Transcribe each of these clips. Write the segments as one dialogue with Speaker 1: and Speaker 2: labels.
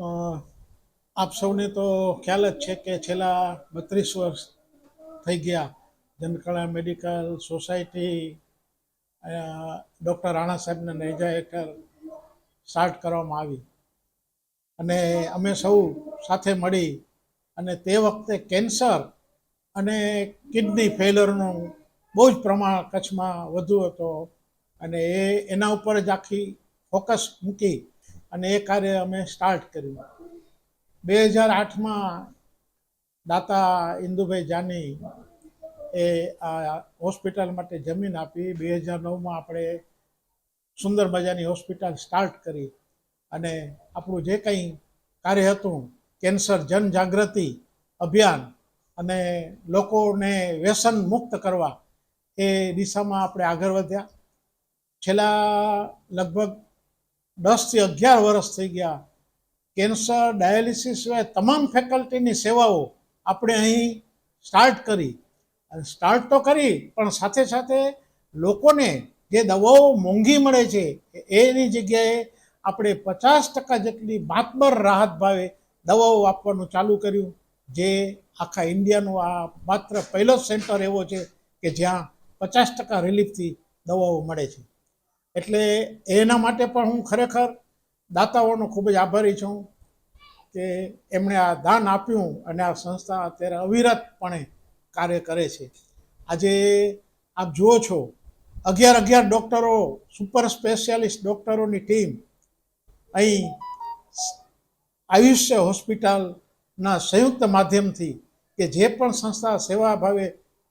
Speaker 1: આપ સૌને તો ખ્યાલ જ છે કે છેલ્લા બત્રીસ વર્ષ થઈ ગયા Jankala medical society doctor Rana સાહેબના નેજા હેઠળ સ્ટાર્ટ કરવામાં આવી. અને અમે સૌ સાથે મળી અને તે વખતે કેન્સર અને કિડની ફેલરનું બહુ જ પ્રમાણ કચ્છમાં વધુ હતો અને એ એના ઉપર જ આખી ફોકસ મૂકી અને એ કાર્ય અમે સ્ટાર્ટ કર્યું. બે હજાર આઠમાં દાતા ઇન્દુભાઈ જાની એ આ હોસ્પિટલ માટે જમીન આપી. બે હજાર નવમાં આપણે સુંદર મજાની હોસ્પિટલ સ્ટાર્ટ કરી અને આપણું જે કંઈ કાર્ય હતું, કેન્સર જનજાગૃતિ અભિયાન અને લોકોને વ્યસન મુક્ત કરવા, એ દિશામાં આપણે આગળ વધ્યા. છેલ્લા લગભગ દસથી અગિયાર વર્ષ થઈ ગયા. કેન્સર, ડાયાલિસિસ સિવાય તમામ ફેકલ્ટીની સેવાઓ આપણે અહીં સ્ટાર્ટ કરી. અને સ્ટાર્ટ તો કરી, પણ સાથે સાથે લોકોને જે દવાઓ મોંઘી મળે છે, એની જગ્યાએ આપણે પચાસ ટકા જેટલી માતબર રાહત ભાવે દવાઓ આપવાનું ચાલુ કર્યું, જે આખા ઇન્ડિયાનો આ માત્ર પહેલો સેન્ટર એવો છે કે જ્યાં પચાસ ટકા રિલીફથી દવાઓ મળે છે. એટલે એના માટે પણ હું ખરેખર દાતાઓનો ખૂબ જ આભારી છું કે એમણે આ દાન આપ્યું અને આ સંસ્થા અત્યારે અવિરતપણે કાર્ય કરે છે. આજે આપ જુઓ છો, અગિયાર અગિયાર ડૉક્ટરો, સુપર સ્પેશિયાલિસ્ટ ડૉક્ટરોની ટીમ અહીં આયુષ્ય હોસ્પિટલના સંયુક્ત માધ્યમથી કે જે પણ સંસ્થા સેવા ભાવે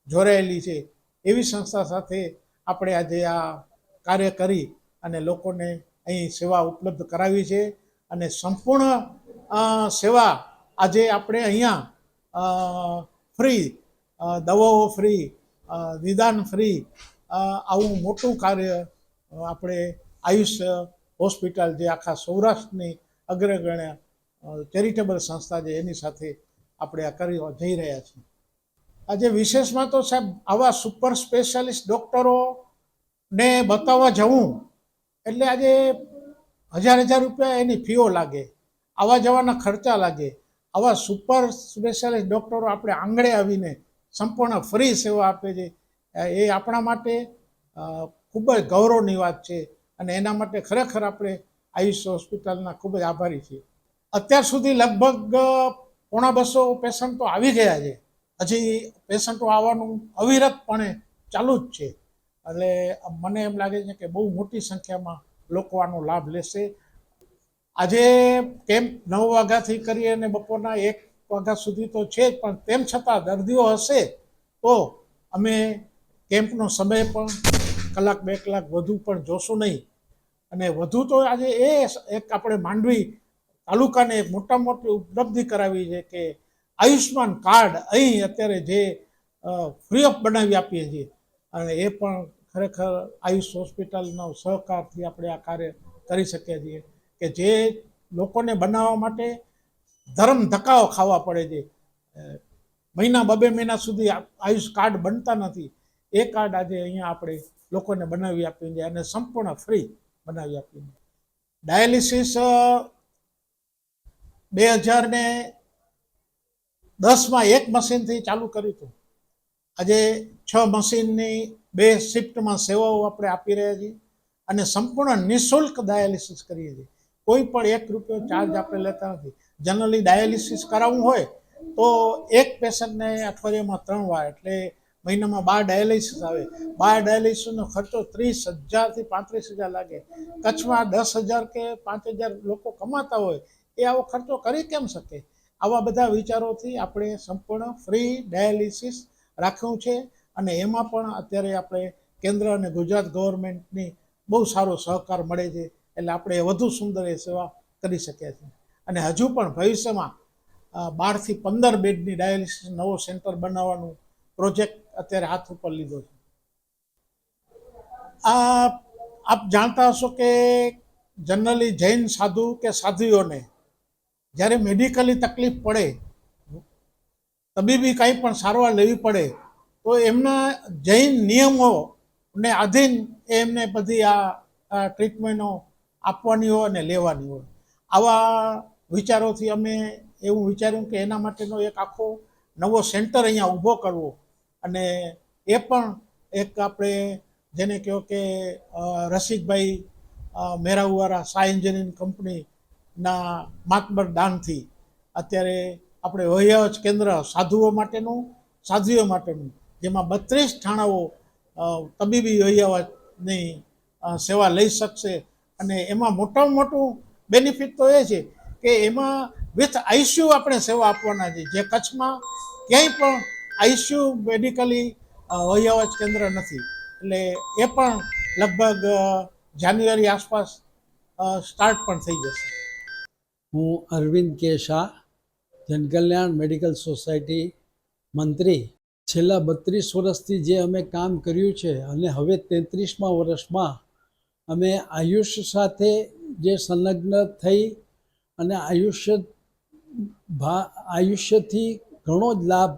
Speaker 1: જોડાયેલી છે, એવી સંસ્થા સાથે આપણે આજે આ કાર્ય કરી અને લોકોને અહીં સેવા ઉપલબ્ધ કરાવી છે અને સંપૂર્ણ સેવા આજે આપણે અહીંયા ફ્રી દવાઓ ફ્રી નિદાન ફ્રી આવું મોટું કાર્ય આપણે આયુષ્ય હોસ્પિટલ જે આખા સૌરાષ્ટ્રની અગ્રગણ્ય ચેરિટેબલ સંસ્થા છે એની સાથે આપણે આ કરી જઈ રહ્યા છીએ. આજે વિશેષમાં તો સાહેબ આવા સુપર સ્પેશિયાલિસ્ટ ડૉક્ટરો ને બતાવવા જવું, એટલે આજે હજાર હજાર રૂપિયા એની ફીઓ લાગે આવવા જવાના ખર્ચા લાગે. આવા સુપર સ્પેશિયાલિસ્ટ ડૉક્ટરો આપણે આંગળે આવીને સંપૂર્ણ ફ્રી સેવા આપે છે. એ આપણા માટે ખૂબ જ ગૌરવની વાત છે અને એના માટે ખરેખર આપણે આયુષ હોસ્પિટલના ખૂબ જ આભારી છીએ. અત્યાર સુધી લગભગ પોણા બસો પેશન્ટો આવી ગયા છે. હજી પેશન્ટો આવવાનું અવિરતપણે ચાલુ જ છે. એટલે મને એમ લાગે છે કે બહુ મોટી સંખ્યામાં લોકો આનો લાભ લેશે. આજે કેમ્પ નવ વાગ્યાથી કરી અને બપોરના એક વાગ્યા સુધી તો છે જ, પણ તેમ છતાં દર્દીઓ હશે તો અમે કેમ્પનો સમય પણ કલાક બે કલાક વધુ પણ જોશું નહીં. અને વધુ તો આજે એ એક આપણે માંડવી તાલુકાને એક મોટા મોટી ઉપલબ્ધિ કરાવી છે કે આયુષ્માન કાર્ડ અહીં અત્યારે જે ફ્રી ઓફ બનાવી આપીએ છીએ. અને એ પણ ખરેખર આયુષ હોસ્પિટલનો સહકારથી આપણે આ કાર્ય કરી શકીએ છીએ કે જે લોકોને બનાવવા માટે ધર્મ ધક્કાઓ ખાવા પડે છે. મહિના બબે મહિના સુધી આયુષ કાર્ડ બનતા નથી. એ કાર્ડ આજે અહીંયા આપણે લોકોને બનાવી આપીએ છીએ અને સંપૂર્ણ ફ્રી બનાવી આપીએ છીએ. ડાયાલિસિસ બે હજાર ને દસમાં એક મશીનથી ચાલુ કર્યું હતું. આજે છ મશીનની બે શિફ્ટમાં સેવાઓ આપણે આપી રહ્યા છીએ અને સંપૂર્ણ નિઃશુલ્ક ડાયાલિસિસ કરીએ છીએ. કોઈ પણ એક રૂપિયો ચાર્જ આપણે લેતા નથી. જનરલી ડાયાલિસિસ કરાવવું હોય તો એક પેશન્ટને અઠવાડિયામાં ત્રણ વાર એટલે મહિનામાં બાર ડાયાલિસિસ આવે. બાર ડાયાલિસિસનો ખર્ચો ત્રીસ હજારથી પાંત્રીસ હજાર લાગે. કચ્છમાં દસ હજાર કે પાંચ હજાર લોકો કમાતા હોય એ આવો ખર્ચો કરી કેમ શકે? આવા બધા વિચારોથી આપણે સંપૂર્ણ ફ્રી ડાયાલિસિસ રાખ્યું છે અને એમાં પણ અત્યારે આપણે કેન્દ્ર અને ગુજરાત ગવર્મેન્ટની બહુ સારો સહકાર મળે છે એટલે આપણે વધુ સુંદર એ સેવા કરી શકીએ છીએ. અને હજુ પણ ભવિષ્યમાં બારથી પંદર બેડની ડાયાલિસિસ નવો સેન્ટર બનાવવાનું પ્રોજેક્ટ અત્યારે હાથ ઉપર લીધો છે. આ, આપ જાણતા હશો કે જનરલી જૈન સાધુ કે સાધુઓને જ્યારે મેડિકલી તકલીફ પડે તબીબી કાંઈ પણ સારવાર લેવી પડે તો એમના જૈન નિયમોને આધીન એમને બધી આ ટ્રીટમેન્ટો આપવાની હોય અને લેવાની હોય. આવા વિચારોથી અમે એવું વિચાર્યું કે એના માટેનો એક આખો નવો સેન્ટર અહીંયા ઊભો કરવો. અને એ પણ એક આપણે જેને કહો કે રસિકભાઈ અ, મેરાઉવાળા સાય એન્જિનિયરિંગ કંપનીના માતબર દાનથી. અત્યારે આપણે વહીવટ કેન્દ્ર સાધુઓ માટેનું, સાધ્વીઓ માટેનું, જેમાં બત્રીસ ઠાણાઓ તબીબી વહીવટની સેવા લઈ શકશે. અને એમાં મોટામાં મોટું બેનિફિટ તો એ છે કે એમાં વિથ આઈસીયુ આપણે સેવા આપવાના છે. જે કચ્છમાં ક્યાંય પણ આઈસીયુ મેડિકલી વહીવટ કેન્દ્ર નથી. એટલે એ પણ લગભગ જાન્યુઆરી આસપાસ સ્ટાર્ટ પણ થઈ જશે.
Speaker 2: હું અરવિંદ કે શાહ જનકલ્યાણ મેડિકલ સોસાયટી મંત્રી છેલ્લા બત્રીસ વર્ષથી જે અમે કામ કર્યું છે અને હવે તેત્રીસમા વર્ષમાં અમે આયુષ સાથે જે સંલગ્ન થઈ અને આયુષ્ય ભા, આયુષ્યથી ઘણો જ લાભ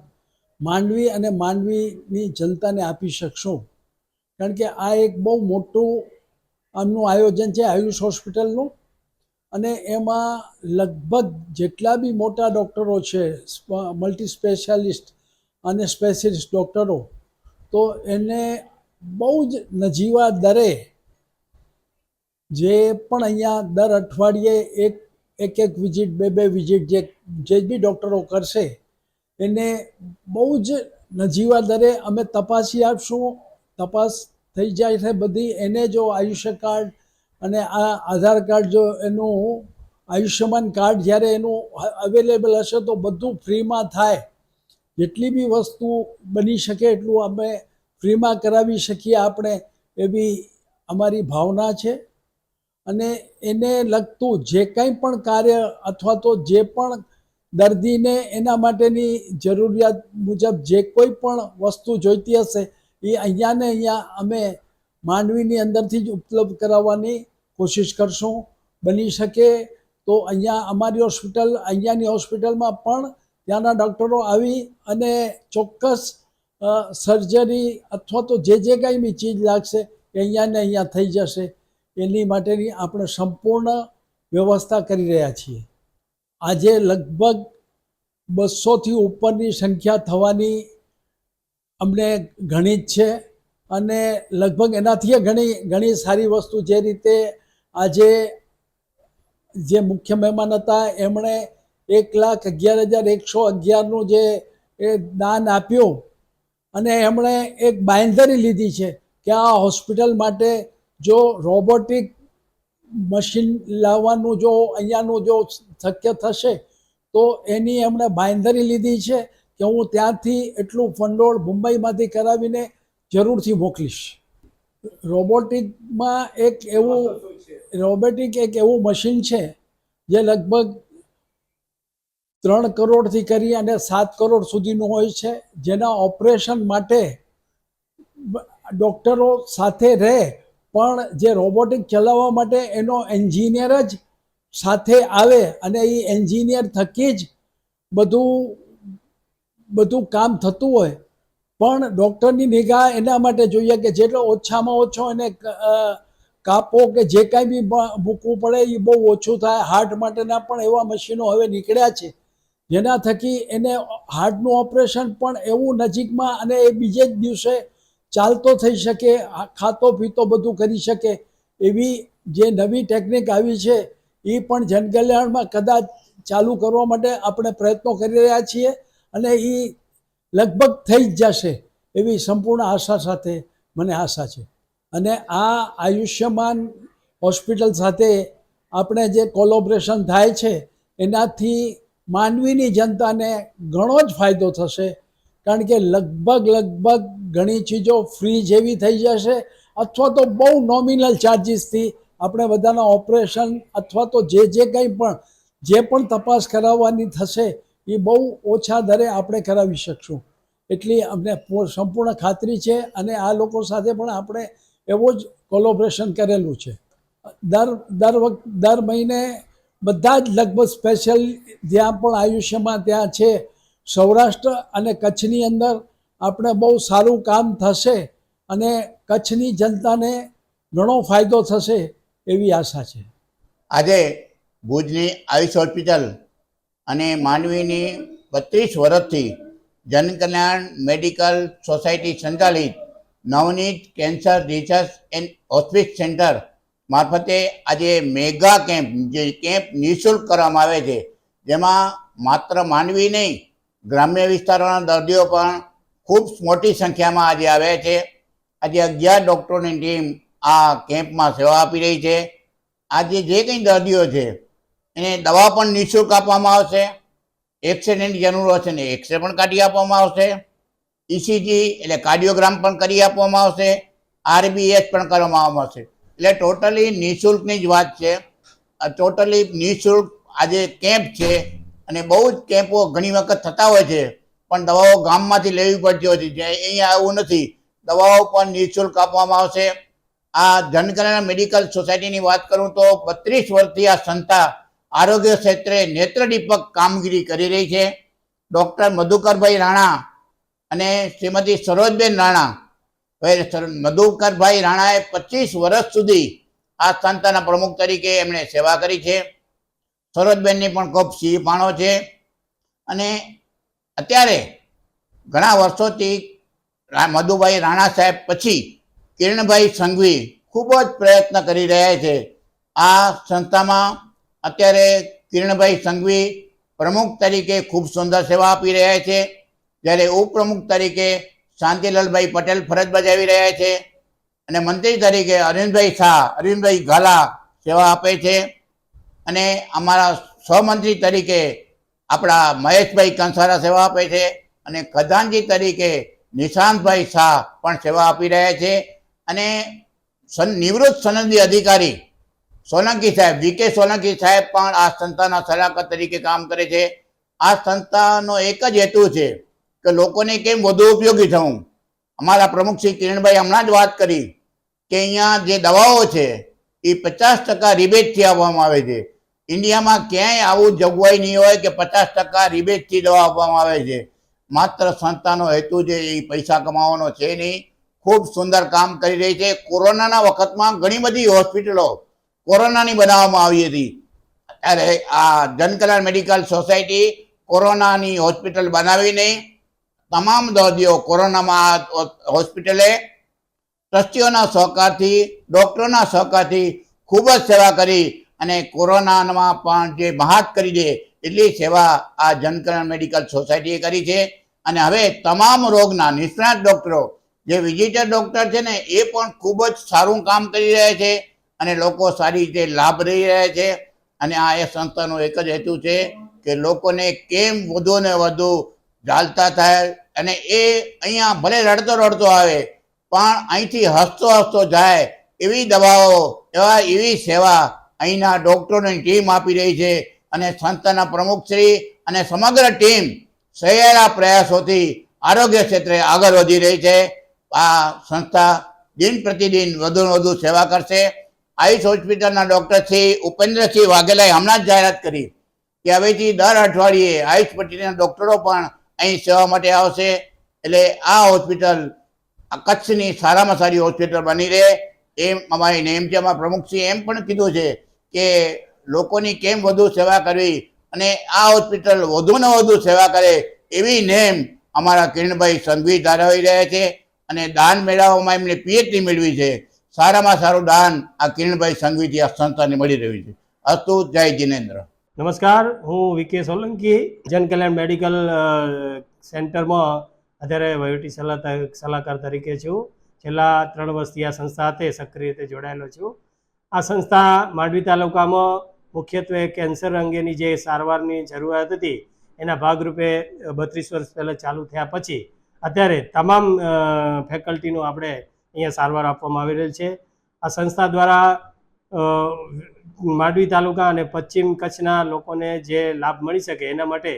Speaker 2: માંડવી અને માંડવીની જનતાને આપી શકશું. કારણ કે આ એક બહુ મોટું આમનું આયોજન છે આયુષ હોસ્પિટલનું. અને એમાં લગભગ જેટલા બી મોટા ડૉક્ટરો છે મલ્ટી સ્પેશિયાલિસ્ટ અને સ્પેશિયલિસ્ટ ડૉક્ટરો, તો એને બહુ જ નજીવા દરે જે પણ અહીંયા દર અઠવાડિયે એક એક એક વિઝિટ, બે બે વિઝિટ જે જે બી ડૉક્ટરો કરશે, એને બહુ જ નજીવા દરે અમે તપાસી આપશું, તપાસ થઈ જાય છે બધી, એને જો આયુષ્ય કાર્ડ અને આ આધાર કાર્ડ જો એનું આયુષ્યમાન કાર્ડ જ્યારે એનું અવેલેબલ હશે તો બધું ફ્રીમાં થાય. જેટલી બી વસ્તુ બની શકે એટલું અમે ફ્રીમાં કરાવી શકીએ આપણે એવી અમારી ભાવના છે. અને એને લગતું જે કંઈ પણ કાર્ય અથવા તો જે પણ દર્દીને એના માટેની જરૂરિયાત મુજબ જે કોઈ પણ વસ્તુ જોઈતી હશે એ અહીંયા ને અહીંયા અમે માંડવીની અંદરથી જ ઉપલબ્ધ કરાવવાની કોશિશ કરશું બની શકે તો અહીંયા અમારી હોસ્પિટલ, અહીંયાની હોસ્પિટલમાં પણ ત્યાંના ડૉક્ટરો આવી અને ચોક્કસ સર્જરી અથવા તો જે જે કાંઈ બી ચીજ લાગશે એ અહીંયા ને અહીંયા થઈ જશે. એની માટેની આપણે સંપૂર્ણ વ્યવસ્થા કરી રહ્યા છીએ. આજે લગભગ બસોથી ઉપરની સંખ્યા થવાની અમને ઘણી જ છે અને લગભગ એનાથી ઘણી ઘણી સારી વસ્તુ જે રીતે આજે જે મુખ્ય મહેમાન હતા, એમણે એક લાખ અગિયાર હજાર એકસો અગિયારનું જે એ દાન આપ્યું અને એમણે એક બાંયધરી લીધી છે કે આ હોસ્પિટલ માટે જો રોબોટિક મશીન લાવવાનું જો અહીંયાનું જો શક્ય થશે, તો એની એમણે બાંયધરી લીધી છે કે હું ત્યાંથી એટલું ફંડોળ મુંબઈમાંથી કરાવીને જરૂરથી મોકલીશ. રોબોટિકમાં એક એવું રોબોટિક એક એવું મશીન છે જે લગભગ ત્રણ કરોડથી કરી અને સાત કરોડ સુધીનું હોય છે જેના ઓપરેશન માટે ડૉક્ટરો સાથે રહે પણ જે રોબોટિક ચલાવવા માટે એનો એન્જિનિયર જ સાથે આવે અને એ એન્જિનિયર થકી જ બધું બધું કામ થતું હોય. પણ ડૉક્ટરની નિગાહ એના માટે જોઈએ કે જેટલો ઓછામાં ઓછો એને કાપો કે જે કાંઈ બી મૂકવું પડે એ બહુ ઓછું થાય. હાર્ટ માટેના પણ એવા મશીનો હવે નીકળ્યા છે, જેના થકી એને હાર્ટનું ઓપરેશન પણ એવું નજીકમાં અને એ બીજે જ દિવસે ચાલતો થઈ શકે ખાતો પીતો બધું કરી શકે એવી જે નવી ટેકનિક આવી છે, એ પણ જનકલ્યાણમાં કદાચ ચાલુ કરવા માટે આપણે પ્રયત્નો કરી રહ્યા છીએ અને એ લગભગ થઈ જ જશે એવી સંપૂર્ણ આશા સાથે મને આશા છે. અને આ આયુષ્યમાન હોસ્પિટલ સાથે આપણે જે કોલોબરેશન થાય છે, એનાથી માનવીની જનતાને ઘણો જ ફાયદો થશે, કારણ કે લગભગ લગભગ ઘણી ચીજો ફ્રી જેવી થઈ જશે, અથવા તો બહુ નોમિનલ ચાર્જિસથી આપણે બધાના ઓપરેશન અથવા તો જે જે કંઈ પણ, જે પણ તપાસ કરાવવાની થશે એ બહુ ઓછા દરે આપણે કરાવી શકશું. એટલી અમને સંપૂર્ણ ખાતરી છે અને આ લોકો સાથે પણ આપણે એવો જ કોલોબરેશન કરેલું છે. દર દર વખત દર મહિને બધા જ લગભગ સ્પેશિયલ જ્યાં પણ આયુષ્યમાં ત્યાં છે, સૌરાષ્ટ્ર અને કચ્છની અંદર આપણે બહુ સારું કામ થશે અને કચ્છની જનતાને ઘણો ફાયદો થશે એવી આશા છે.
Speaker 3: આજે ભુજની આયુષ હોસ્પિટલ અને માનવીની બત્રીસ વર્ષથી જનકલ્યાણ મેડિકલ સોસાયટી સંચાલિત Navneet cancer research and hospice centre મારફતે આજે મેગા કેમ્પ, જે કેમ્પ નિઃશુલ્ક કરવામાં આવે છે, જેમાં માત્ર માનવી નહીં, ગ્રામ્ય વિસ્તારોના દર્દીઓ પણ ખૂબ મોટી સંખ્યામાં આજે આવે છે. આજે અગિયાર ડૉક્ટરોની ટીમ આ કેમ્પમાં સેવા આપી રહી છે. આજે જે કંઈ દર્દીઓ છે એને દવા પણ નિઃશુલ્ક આપવામાં આવશે. એક્સિડન્ટની જરૂર હશે ને એક્સરે પણ કાઢી આપવામાં આવશે. ઇસીજી એટલે કાર્ડિયોગ્રામ પણ કરી આપવામાં આવશે. આરબીએસ પણ કરવામાં આવશે. એટલે ટોટલી નિઃશુલ્કની જ વાત છે. ટોટલી નિઃશુલ્ક આજે કેમ્પ છે અને બહુ જ કેમ્પો ઘણી વખત થતા હોય છે. પણ દવાઓ ગામમાંથી લેવી પડતી હોય છે. જ્યાં અહીંયા આવું નથી. દવાઓ પણ નિઃશુલ્ક આપવામાં આવશે. આ જનકલ્યાણ મેડિકલ સોસાયટીની વાત કરું તો બત્રીસ વર્ષથી આ સંસ્થા આરોગ્ય ક્ષેત્રે નેત્રદીપક કામગીરી કરી રહી છે. ડૉક્ટર મધુકરભાઈ રાણા અને શ્રીમતી સરોજબેન રાણા. મધુકરભાઈ રાણાએ પચીસ વર્ષ સુધી આ સંસ્થાના પ્રમુખ તરીકે એમણે સેવા કરી છે. સરોજબેનની પણ ખૂબ સિંહ પાણો છે. અને અત્યારે ઘણા વર્ષોથી મધુભાઈ રાણા સાહેબ પછી કિરણભાઈ સંઘવી ખૂબ જ પ્રયત્ન કરી રહ્યા છે. આ સંસ્થામાં અત્યારે કિરણભાઈ સંઘવી પ્રમુખ તરીકે ખૂબ સુંદર સેવા આપી રહ્યા છે. જ્યારે ઉપપ્રમુખ તરીકે શાંતિલાલભાઈ પટેલ ફરજ બજાવી રહ્યા છે. અને મંત્રી તરીકે અરવિંદભાઈ શાહ, અરવિંદભાઈ ઘાલા સેવા આપે છે. અને અમારા સહમંત્રી તરીકે આપણા મહેશભાઈ કંસારા સેવા આપે છે. અને ખજાનજી તરીકે નિશાંતભાઈ શાહ પણ સેવા આપી રહ્યા છે. અને નિવૃત્ત સનદી અધિકારી સોલંકી સાહેબ વીકે સોલંકી સાહેબ પણ આ સંસ્થાના સલાહકાર તરીકે કામ કરે છે. આ સંસ્થાનો એક જ હેતુ છે કે લોકોને કેમ વધુ ઉપયોગી થવું. અમારા પ્રમુખ શ્રી કિરણભાઈ હમણાં જ વાત કરી કે અહીંયા જે દવાઓ છે એ પચાસ ટકા રિબેટથી આપવામાં આવે છે. ઇન્ડિયામાં ક્યાંય આવું જોગવાઈ નહીં હોય કે પચાસ ટકા રિબેટથી દવા આપવામાં આવે છે. માત્ર સંસ્થાનો હેતુ છે એ પૈસા કમાવાનો છે નહીં. ખૂબ સુંદર કામ કરી રહી છે. કોરોનાના વખતમાં ઘણી બધી હોસ્પિટલો કોરોનાની બનાવવામાં આવી હતી. ત્યારે આ જનકલ્યાણ મેડિકલ સોસાયટી કોરોનાની હોસ્પિટલ બનાવીને તમામ દર્દીઓ કોરોનામાં હોસ્પિટલે ટ્રસ્ટીઓના સહકારથી, ડૉક્ટરોના સહકારથી ખૂબ જ સેવા કરી અને કોરોનામાં પણ જે મહાત કરી દે એટલી સેવા આ જનકલ્યાણ મેડિકલ સોસાયટીએ કરી છે. અને હવે તમામ રોગના નિષ્ણાત ડૉક્ટરો, જે વિઝિટર ડૉક્ટર છે ને, એ પણ ખૂબ જ સારું કામ કરી રહ્યા છે. અને લોકો સારી રીતે લાભ રહી રહ્યા છે. અને આ એ સંસ્થાનો એક જ હેતુ છે કે લોકોને કેમ વધુ ને વધુ ઝાલતા થાય અને એ અહીંયા ભલે રડતો રડતો આવે, પણ અહીંથી હસતો હસતો જાય એવી દવાઓ, એવા એવી સેવા અહીંના ડૉક્ટરોની ટીમ આપી રહી છે. અને સંસ્થાના પ્રમુખશ્રી અને સમગ્ર ટીમ સહેલા પ્રયાસોથી આરોગ્ય ક્ષેત્રે આગળ વધી રહી છે. આ સંસ્થા દિન પ્રતિદિન વધુ ને વધુ સેવા કરશે. આયુષ હોસ્પિટલના ડૉક્ટર શ્રી ઉપેન્દ્રસિંહ વાઘેલાએ હમણાં જ જાહેરાત કરી કે હવેથી દર અઠવાડિયે આયુષ પટ્ટીના ડૉક્ટરો પણ અહીં સેવા માટે આવશે. એટલે આ હોસ્પિટલ કચ્છની સારામાં સારી હોસ્પિટલ બની રહે. એમ અમારી નેમ પ્રમુખસિંહ એમ પણ કીધું છે કે લોકોની કેમ વધુ સેવા કરવી અને આ હોસ્પિટલ વધુને વધુ સેવા કરે એવી નેમ અમારા કિરણભાઈ સંઘવી ધારાવી રહ્યા છે અને દાન મેળવવામાં એમને પીએચડી મેળવી છે. સારામાં સારું દાન આ કિરણભાઈ સંઘવીથી આ સંસ્થાને મળી રહ્યું છે. અસ્તુ જય જિનેન્દ્ર.
Speaker 4: નમસ્કાર, હું વિકે સોલંકી, જનકલ્યાણ મેડિકલ સેન્ટરમાં અત્યારે વહીવટી સલાહ સલાહકાર તરીકે છું. છેલ્લા ત્રણ વર્ષથી આ સંસ્થા સાથે સક્રિય રીતે જોડાયેલો છું. આ સંસ્થા માંડવી તાલુકામાં મુખ્યત્વે કેન્સર અંગેની જે સારવારની જરૂરિયાત હતી, એના ભાગરૂપે બત્રીસ વર્ષ પહેલાં ચાલુ થયા પછી, અત્યારે તમામ ફેકલ્ટીનું આપણે અહીંયા સારવાર આપવામાં આવી રહેલ છે. આ સંસ્થા દ્વારા માંડવી તાલુકા અને પશ્ચિમ કચ્છના લોકોને જે લાભ મળી શકે એના માટે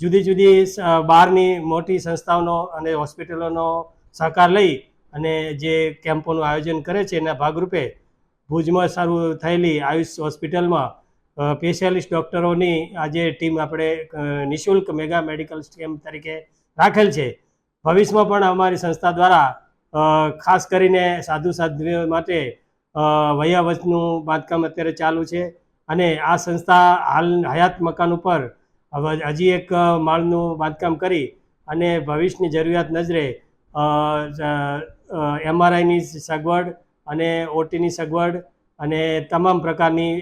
Speaker 4: જુદી જુદી બહારની મોટી સંસ્થાઓનો અને હોસ્પિટલોનો સહકાર લઈ અને જે કેમ્પોનું આયોજન કરે છે એના ભાગરૂપે ભુજમાં સારું થયેલી આયુષ હોસ્પિટલમાં સ્પેશિયાલિસ્ટ ડૉક્ટરોની આજે ટીમ આપણે નિઃશુલ્ક મેગા મેડિકલ સ્કેમ તરીકે રાખેલ છે. ભવિષ્યમાં પણ અમારી સંસ્થા દ્વારા ખાસ કરીને સાધુ સાધ્વીઓ માટે વયાવચનું બાંધકામ અત્યારે ચાલુ છે. અને આ સંસ્થા હાલ હયાત મકાન ઉપર હજી એક માળનું બાંધકામ કરી અને ભવિષ્યની જરૂરિયાત નજરે એમઆરઆઈની સગવડ અને ઓટીની સગવડ અને તમામ પ્રકારની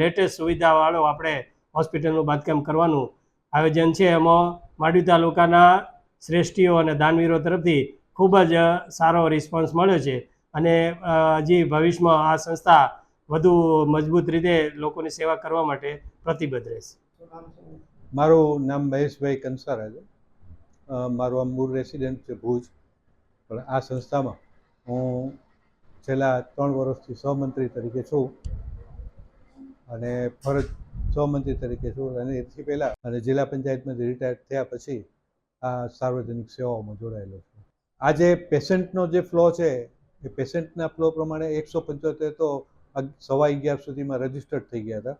Speaker 4: લેટેસ્ટ સુવિધાવાળો આપણે હોસ્પિટલનું બાંધકામ કરવાનું આયોજન છે. એમાં માંડવી તાલુકાના શ્રેષ્ઠીઓ અને દાનવીરો તરફથી ખૂબ જ સારો રિસ્પોન્સ મળ્યો છે. અને હજી ભવિષ્યમાં આ સંસ્થા વધુ મજબૂત રીતે લોકોની સેવા કરવા માટે પ્રતિબદ્ધ રહેશે.
Speaker 5: મારું નામ મહેશભાઈ કંસારા છે. મારું આમ મૂળ રેસિડેન્ટ છે ભુજ. પણ આ સંસ્થામાં હું છેલ્લા ત્રણ વર્ષથી સહમંત્રી તરીકે છું. અને ફરજ સહમંત્રી તરીકે છું. અને એથી પહેલાં અને જિલ્લા પંચાયતમાંથી રિટાયર થયા પછી આ સાર્વજનિક સેવાઓમાં જોડાયેલો છું. આજે પેશન્ટનો જે ફ્લો છે, એ પેશન્ટના ફ્લો પ્રમાણે એકસો પંચોતેર તો સવા અગિયાર સુધીમાં રજીસ્ટર્ડ થઈ ગયા હતા.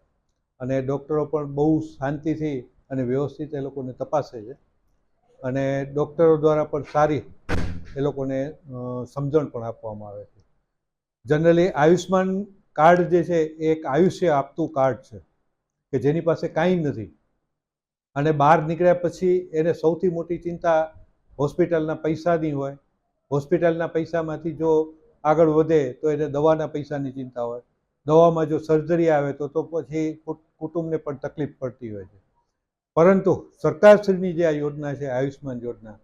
Speaker 5: અને ડૉક્ટરો પણ બહુ શાંતિથી અને વ્યવસ્થિત એ લોકોને તપાસે છે. અને ડૉક્ટરો દ્વારા પણ સારી એ લોકોને સમજણ પણ આપવામાં આવે છે. જનરલી આયુષ્માન કાર્ડ જે છે, એ એક આયુષ્ય આપતું કાર્ડ છે કે જેની પાસે કાંઈ નથી. અને બહાર નીકળ્યા પછી એને સૌથી મોટી ચિંતા હોસ્પિટલના પૈસાની હોય, હોસ્પિટલના પૈસામાંથી જો આગળ વધે તો એને દવાના પૈસાની ચિંતા હોય. દવામાં જો સર્જરી આવે તો તો પછી કુટુંબને પણ તકલીફ પડતી હોય છે. પરંતુ સરકારશ્રીની જે આ યોજના છે આયુષ્માન યોજના,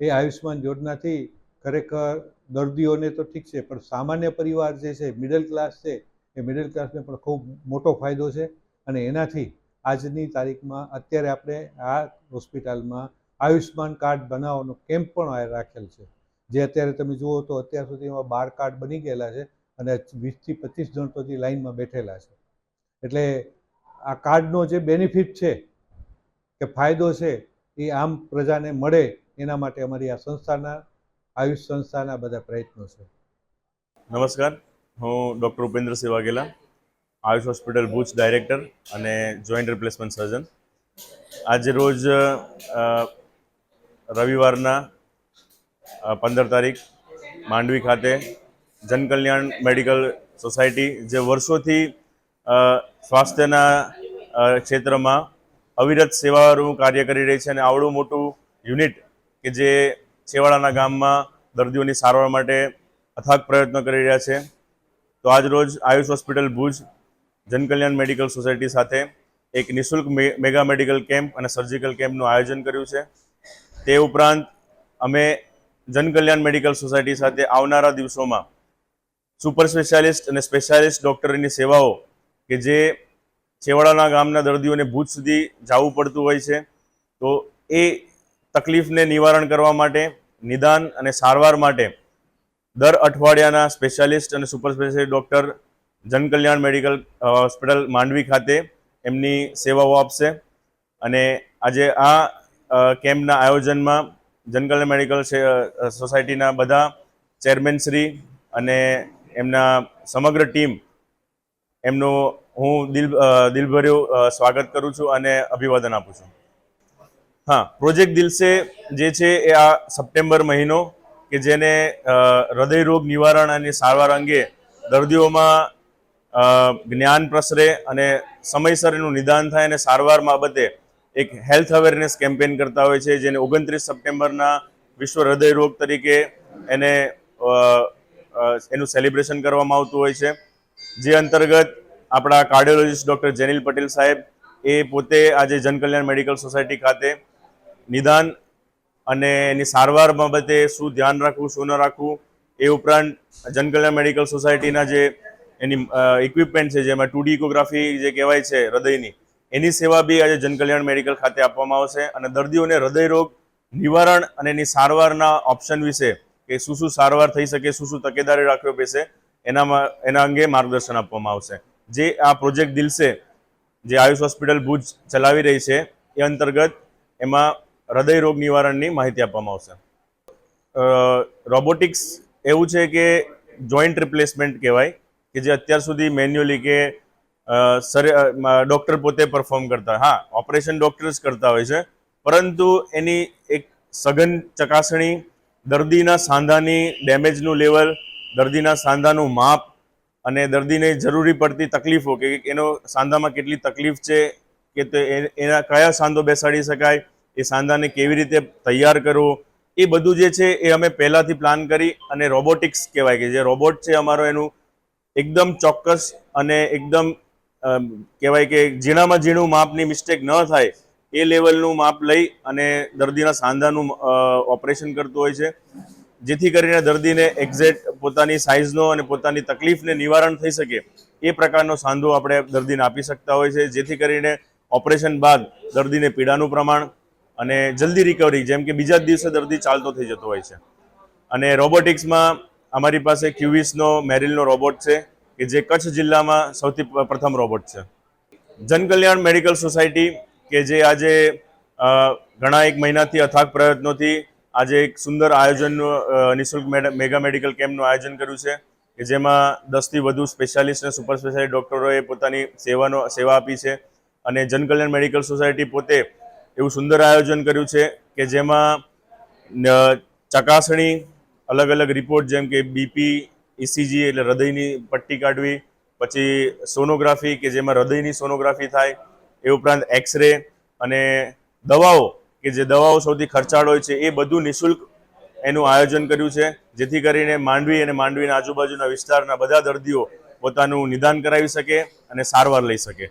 Speaker 5: એ આયુષ્માન યોજનાથી ખરેખર દર્દીઓને તો ઠીક છે, પણ સામાન્ય પરિવાર જે છે મિડલ ક્લાસ છે, એ મિડલ ક્લાસને પણ ખૂબ મોટો ફાયદો છે. અને એનાથી આજની તારીખમાં અત્યારે આપણે આ હોસ્પિટલમાં આયુષ્માન કાર્ડ બનાવવાનો કેમ્પ પણ રાખેલ છે. જે અત્યારે તમે જુઓ તો અત્યાર સુધીમાં બાર કાર્ડ બની ગયેલા છે અને વીસથી પચીસ જણ તો હજી લાઈનમાં બેઠેલા છે. એટલે આ કાર્ડનો જે બેનિફિટ છે કે ફાયદો છે એ આમ પ્રજાને મળે એના માટે અમારી આ સંસ્થાના, આયુષ સંસ્થાના બધા પ્રયત્નો છે.
Speaker 6: નમસ્કાર. હું doctor Upendrasinh Vaghela Ayush hospital Bhuj director અને જોઈન્ટ રિપ્લેસમેન્ટ સર્જન. આજે રોજ રવિવારના પંદર તારીખ માંડવી ખાતે જનકલ્યાણ મેડિકલ સોસાયટી જે વર્ષોથી સ્વાસ્થ્યના ક્ષેત્રમાં અવિરત સેવાનું કાર્ય કરી રહી છે અને આવડું મોટું યુનિટ કે જે છેવાડાના ગામમાં દર્દીઓની સારવાર માટે અથાગ પ્રયત્નો કરી રહ્યા છે. તો આજ રોજ Ayush hospital Bhuj Jankalyan medical society સાથે એક નિઃશુલ્ક મેગા મેડિકલ કેમ્પ અને સર્જિકલ કેમ્પનું આયોજન કર્યું છે. તે ઉપરાંત અમે જનકલ્યાણ મેડિકલ સોસાયટી સાથે આવનારા દિવસોમાં સુપર સ્પેશિયાલિસ્ટ અને સ્પેશિયાલિસ્ટ ડૉક્ટરની સેવાઓ કે જે છેવાડાના ગામના દર્દીઓને ભૂજ સુધી જવું પડતું હોય છે, તો એ તકલીફને નિવારણ કરવા માટે, નિદાન અને સારવાર માટે દર અઠવાડિયાના સ્પેશિયાલિસ્ટ અને super specialist doctor Jankalyan medical hospital Mandvi ખાતે એમની સેવાઓ આપશે. અને આજે આ કેમ્પના આયોજનમાં જનકલ્યાણ મેડિકલ સોસાયટીના બધા ચેરમેન શ્રી અને એમના સમગ્ર ટીમ એમનું હું દિલ દિલભર્યું સ્વાગત કરું છું અને અભિવાદન આપું છું. હા, પ્રોજેક્ટ દિલસે જે છે એ આ સપ્ટેમ્બર મહિનો કે જેને હૃદયરોગ નિવારણ અને સારવાર અંગે દર્દીઓમાં જ્ઞાન પ્રસરે અને સમયસર એનું નિદાન થાય અને સારવાર બાબતે એક હેલ્થ અવેરનેસ કેમ્પેન કરતા હોય છે, જેને ઓગણત્રીસ સપ્ટેમ્બરના વિશ્વ હૃદય રોગ તરીકે એને એનું સેલિબ્રેશન કરવામાં આવતું હોય છે. જે અંતર્ગત આપણા કાર્ડિયોલોજિસ્ટ ડૉક્ટર જેનિલ પટેલ સાહેબ એ પોતે આજે જનકલ્યાણ મેડિકલ સોસાયટી ખાતે નિદાન અને એની સારવાર બાબતે શું ધ્યાન રાખવું, શું ન રાખવું એ ઉપરાંત જનકલ્યાણ મેડિકલ સોસાયટીના જે એની ઇક્વિપમેન્ટ છે, જેમાં ટુ ડી ઇકોગ્રાફી જે કહેવાય છે, હૃદયની એની સેવા બી આજે જનકલ્યાણ મેડિકલ ખાતે આપવામાં આવશે અને દર્દીઓને હૃદયરોગ નિવારણ અને એની સારવારના ઓપ્શન વિશે કે શું શું સારવાર થઈ શકે, શું શું તકેદારી રાખવી પડશે, એનામાં, એના અંગે માર્ગદર્શન આપવામાં આવશે. જે આ પ્રોજેક્ટ દિલસે જે આયુષ હોસ્પિટલ ભુજ ચલાવી રહી છે, એ અંતર્ગત એમાં હૃદય રોગ નિવારણની માહિતી આપવામાં આવશે. રોબોટિક્સ એવું છે કે જોઈન્ટ રિપ્લેસમેન્ટ કહેવાય, કે જે અત્યાર સુધી મેન્યુઅલી કે ડૉક્ટર પોતે પરફોર્મ કરતા. હા ઓપરેશન ડૉક્ટર જ કરતા હોય છે. પરંતુ એની એક સઘન ચકાસણી, દર્દીના સાંધાની ડેમેજનું લેવલ દર્દીના સાંધાનું માપ અને દર્દીને જરૂરી પડતી તકલીફો કે એનો સાંધામાં કેટલી તકલીફ છે કે તે એના કયા સાંધો બેસાડી શકાય, એ સાંધાને કેવી રીતે તૈયાર કરવો, એ બધું જે છે એ અમે પહેલાંથી પ્લાન કરી અને રોબોટિક્સ કહેવાય કે જે રોબોટ છે અમારો એનું એકદમ ચોક્કસ અને એકદમ કહેવાય કે ઝીણામાં ઝીણું માપની મિસ્ટેક ન થાય, એ લેવલનું માપ લઈ અને દર્દીના સાંધાનું ઓપરેશન કરતું હોય છે. જેથી કરીને દર્દીને એક્ઝેક્ટ પોતાની સાઇઝનો અને પોતાની તકલીફને નિવારણ થઈ શકે, એ પ્રકારનો સાંધો આપણે દર્દીને આપી શકતા હોય છે. જેથી કરીને ઓપરેશન બાદ દર્દીને પીડાનું પ્રમાણ અને જલ્દી રિકવરી જેમ કે બીજા જ દિવસે દર્દી ચાલતો થઈ જતો હોય છે. અને રોબોટિક્સમાં અમારી પાસે ક્યુવિસનો મેરિલનો રોબોટ છે. કે જે કચ્છ જિલ્લામાં સૌથી પ્રથમ રોબોટ છે. જનકલ્યાણ મેડિકલ સોસાયટી કે જે આજે ઘણા એક મહિનાથી અથાગ પ્રયત્નોથી આજે એક સુંદર આયોજનનું અ, નિઃશુલ્ક મેગા મેડિકલ કેમ્પનું આયોજન કર્યું છે કે જેમાં દસથી વધુ સ્પેશિયાલિસ્ટ અને સુપર સ્પેશિયાલિસ્ટ ડૉક્ટરોએ પોતાની સેવાનો સેવા આપી છે અને જનકલ્યાણ મેડિકલ સોસાયટી પોતે એવું સુંદર આયોજન કર્યું છે કે જેમાં ચકાસણી અલગ અલગ રિપોર્ટ જેમ કે બીપી ઇસીજી એટલે હૃદયની પટ્ટી કાઢવી, પછી સોનોગ્રાફી કે જેમાં હૃદયની સોનોગ્રાફી થાય, એ ઉપરાંત એક્સરે અને દવાઓ, કે જે દવાઓ સૌથી ખર્ચાળ હોય છે, એ બધું નિઃશુલ્ક એનું આયોજન કર્યું છે, જેથી કરીને માંડવી અને માંડવીના આજુબાજુના વિસ્તારના બધા દર્દીઓ પોતાનું નિદાન કરાવી શકે અને સારવાર લઈ શકે.